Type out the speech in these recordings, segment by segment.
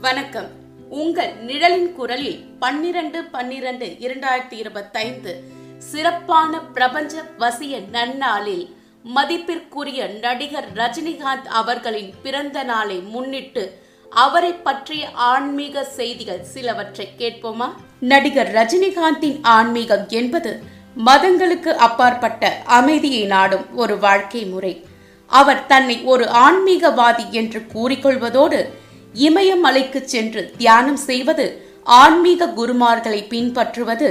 வணக்கம். உங்கள் நிழலின் குரலில் பன்னிரண்டு பன்னிரண்டு இரண்டாயிரத்தி இருபத்தைந்து சிறப்பான பிரபஞ்ச வசிய நன்னாளில் மதிப்பிற்குரிய நடிகர் ரஜினிகாந்த் அவர்களின் பிறந்த நாளை முன்னிட்டு அவரை பற்றிய ஆன்மீக செய்திகள் சிலவற்றை கேட்போமா? நடிகர் ரஜினிகாந்தின் ஆன்மீகம் என்பது மதங்களுக்கு அப்பாற்பட்ட அமைதியை நாடும் ஒரு வாழ்க்கை முறை. அவர் தன்னை ஒரு ஆன்மீகவாதி என்று கூறிக்கொள்வதோடு இமயமலைக்கு சென்று தியானம் செய்வது ஆன்மீக குருமார்களை பின்பற்றுவது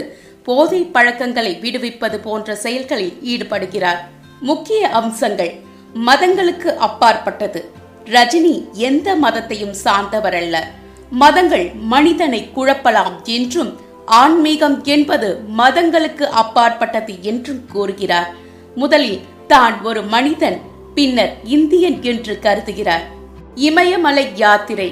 போதை பழக்கங்களை விடுவிப்பது போன்ற செயல்களில் ஈடுபடுகிறார். முக்கிய அம்சங்கள் மதங்களுக்கு அப்பாற்பட்டது. ரஜினி எந்த மதத்தையும் சார்ந்தவர் அல்ல மதங்கள் மனிதனை குழப்பலாம் என்றும் ஆன்மீகம் என்பது மதங்களுக்கு அப்பாற்பட்டது என்றும் கூறுகிறார். முதலில் தான் ஒரு மனிதன் பின்னர் இந்தியன் என்று கருதுகிறார். இமயமலை யாத்திரை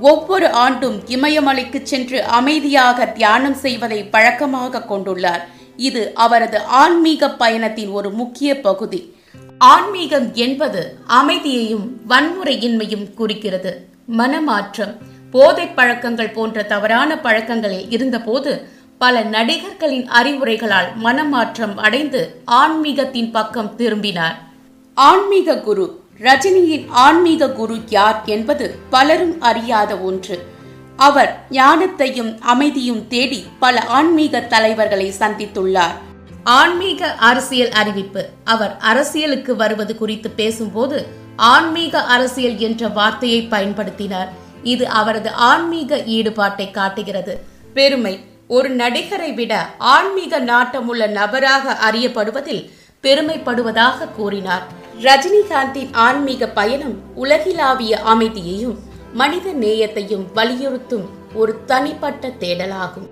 ஒவ்வொரு ஆண்டும் இமயமலைக்கு சென்று அமைதியாக தியானம் செய்வதை பழக்கமாக கொண்டுள்ளார். இது அவரது ஆன்மீக பயணத்தின் ஒரு முக்கிய பகுதி. ஆன்மீகம் என்பது அமைதியையும் வன்முறையின்மையும் குறிக்கிறது. மனமாற்றம் போதை பழக்கங்கள் போன்ற தவறான பழக்கங்களில் இருந்தபோது பல நடிகர்களின் அறிவுரைகளால் மனமாற்றம் அடைந்து ஆன்மீகத்தின் பக்கம் திரும்பினார். ஆன்மீக குரு ரஜினியின் ஆன்மீக குரு யார் என்பது பலரும் அறியாத ஒன்று. அவர் ஞானத்தையும் அமைதியும் தேடி பல ஆன்மீக தலைவர்களை சந்தித்துள்ளார். ஆன்மீக அரசியல் அறிவிப்பு. அவர் அரசியலுக்கு வருவது குறித்து பேசும்போது ஆன்மீக அரசியல் என்ற வார்த்தையை பயன்படுத்தினார். இது அவரது ஆன்மீக ஈடுபாட்டை காட்டுகிறது. பெருமை. ஒரு நடிகரை விட ஆன்மீக நாட்டமுள்ள நபராக அறியப்படுவதில் பெருமைப்படுவதாக கூறினார். ரஜினிகாந்தின் ஆன்மீக பயணம் உலகிலாவிய அமைதியையும் மனித நேயத்தையும் வலியுறுத்தும் ஒரு தனிப்பட்ட தேடலாகும்.